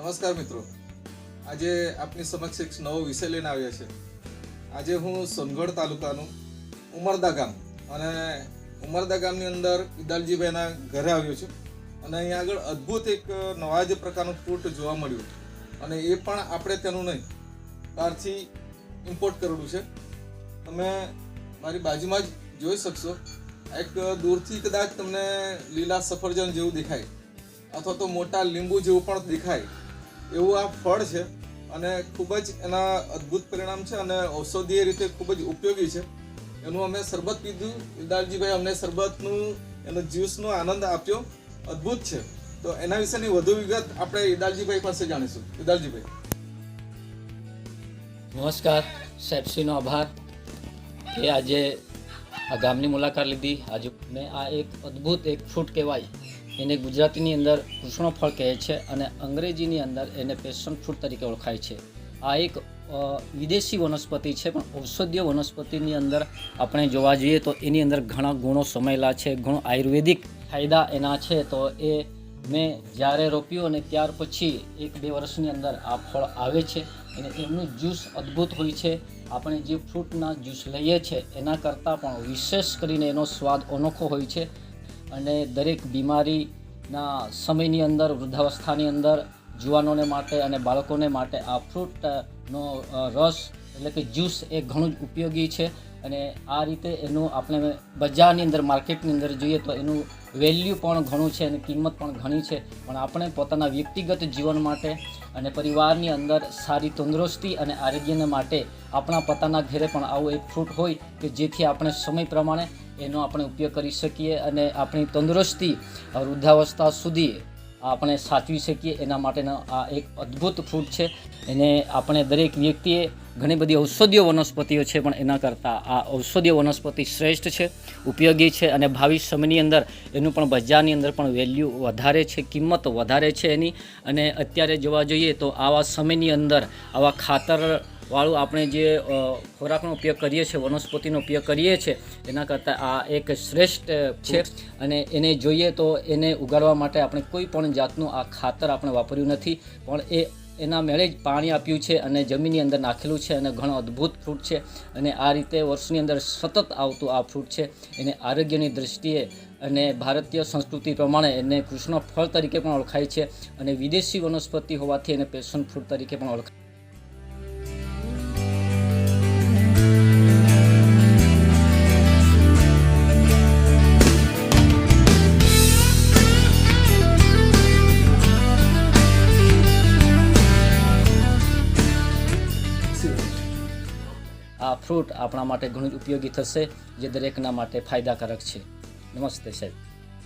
નમસ્કાર મિત્રો. આજે આપની સમક્ષ એક નવો વિષય લઈને આવ્યા છે. આજે હું સોનગઢ તાલુકાનું ઉમરદા ગામ અને ઉમરદા ગામની અંદર ઇદાલજીભાઈના ઘરે આવ્યો છું અને અહીંયા આગળ અદ્ભુત એક નવા જ પ્રકારનું ફ્રૂટ જોવા મળ્યું અને એ પણ આપણે તેનું નહીં, બહારથી ઇમ્પોર્ટ કરેલું છે. તમે મારી બાજુમાં જ જોઈ શકશો. એક દૂરથી કદાચ તમને લીલા સફરજન જેવું દેખાય અથવા તો મોટા લીંબુ જેવું પણ દેખાય. એવું આ ફળ છે અને ખૂબ જ એના અદ્ભુત પરિણામ છે અને ઔષધીય રીતે ખૂબ જ ઉપયોગી છે. એનું અમે શરબત પીધું. ઇદાલજીભાઈ અમને શરબતનું, એનો જ્યુસનો આનંદ આપ્યો. અદ્ભુત છે. તો એના વિશેની વધુ વિગત આપણે ઇદાલજીભાઈ પાસે જાણીશું. ઇદાલજીભાઈ નમસ્કાર. સેપ્સીનો આભાર કે આજે આ ગામની મુલાકાત લીધી. આજે મેં આ એક અદ્ભુત એક ફ્રૂટ કહેવાય. એને ગુજરાતીની અંદર કૃષ્ણ ફળ કહે છે અને અંગ્રેજીની અંદર એને પેશન ફ્રૂટ તરીકે ઓળખાય છે. આ એક વિદેશી વનસ્પતિ છે, પણ ઔષધીય વનસ્પતિની અંદર આપણે જોવા જઈએ તો એની અંદર ઘણા ગુણો સમાયેલા છે, ઘણો આયુર્વેદિક ફાયદા એના છે, તો એ મેં જ્યારે રોપ્યું અને ત્યાર પછી એક બે વર્ષની અંદર આ ફળ આવે છે અને એમનું જ્યુસ અદ્ભુત હોય છે. આપણે જે ફ્રૂટના જ્યુસ લઈએ છીએ એના કરતાં પણ વિશેષ કરીને એનો સ્વાદ અનોખો હોય છે. અને દરેક બીમારીના સમયની અંદર, વૃદ્ધાવસ્થાની અંદર, જુવાનોને માટે અને બાળકોને માટે આ ફ્રૂટનો રસ એટલે કે જ્યુસ એ ઘણું જ ઉપયોગી છે. અને આ રીતે એનું આપણે બજારની અંદર, માર્કેટની અંદર જોઈએ તો એનું વેલ્યુ પણ ઘણું છે અને કિંમત પણ ઘણી છે. પણ આપણે પોતાના વ્યક્તિગત જીવન માટે અને પરિવારની અંદર સારી તંદુરસ્તી અને આરોગ્યને માટે આપણા પોતાના ઘરે પણ આવું એક ફ્રૂટ હોય કે જેથી આપણે સમય પ્રમાણે એનો આપણે ઉપયોગ કરી શકીએ અને આપણી તંદુરસ્તી વૃદ્ધાવસ્થા સુધી આપણે સાચવી શકીએ. એના માટેનો આ એક અદ્ભુત ફ્રૂટ છે. એને આપણે દરેક વ્યક્તિએ ઘણી બધી ઔષધીય વનસ્પતિઓ છે, પણ એના કરતાં આ ઔષધીય વનસ્પતિ શ્રેષ્ઠ છે, ઉપયોગી છે અને ભાવિ સમયની અંદર એનું પણ બજારની અંદર પણ વેલ્યુ વધારે છે, કિંમત વધારે છે એની. અને અત્યારે જોવા જોઈએ તો આવા સમયની અંદર આવા ખાતર વાળું આપણે જે ખોરાકનો ઉપયોગ કરીએ છીએ, વનસ્પતિનો ઉપયોગ કરીએ છીએ, એના કરતાં આ એક શ્રેષ્ઠ છે. અને એને જોઈએ તો એને ઉગાડવા માટે આપણે કોઈ પણ જાતનું આ ખાતર આપણે વાપર્યું નથી, પણ એ એના મેળે જ પાણી આપ્યું છે અને જમીનની અંદર નાખેલું છે અને ઘણો અદ્ભુત ફ્રૂટ છે. અને આ રીતે વર્ષની અંદર સતત આવતું આ ફ્રૂટ છે. એને આરોગ્યની દૃષ્ટિએ અને ભારતીય સંસ્કૃતિ પ્રમાણે એને કૃષ્ણ ફળ તરીકે પણ ઓળખાય છે અને વિદેશી વનસ્પતિ હોવાથી એને પેશન ફ્રૂટ તરીકે પણ ઓળખાય આ ફ્રૂટ આપણા માટે ઘણું જ ઉપયોગી થશે, જે દરેકના માટે ફાયદાકારક છે. નમસ્તે સાહેબ.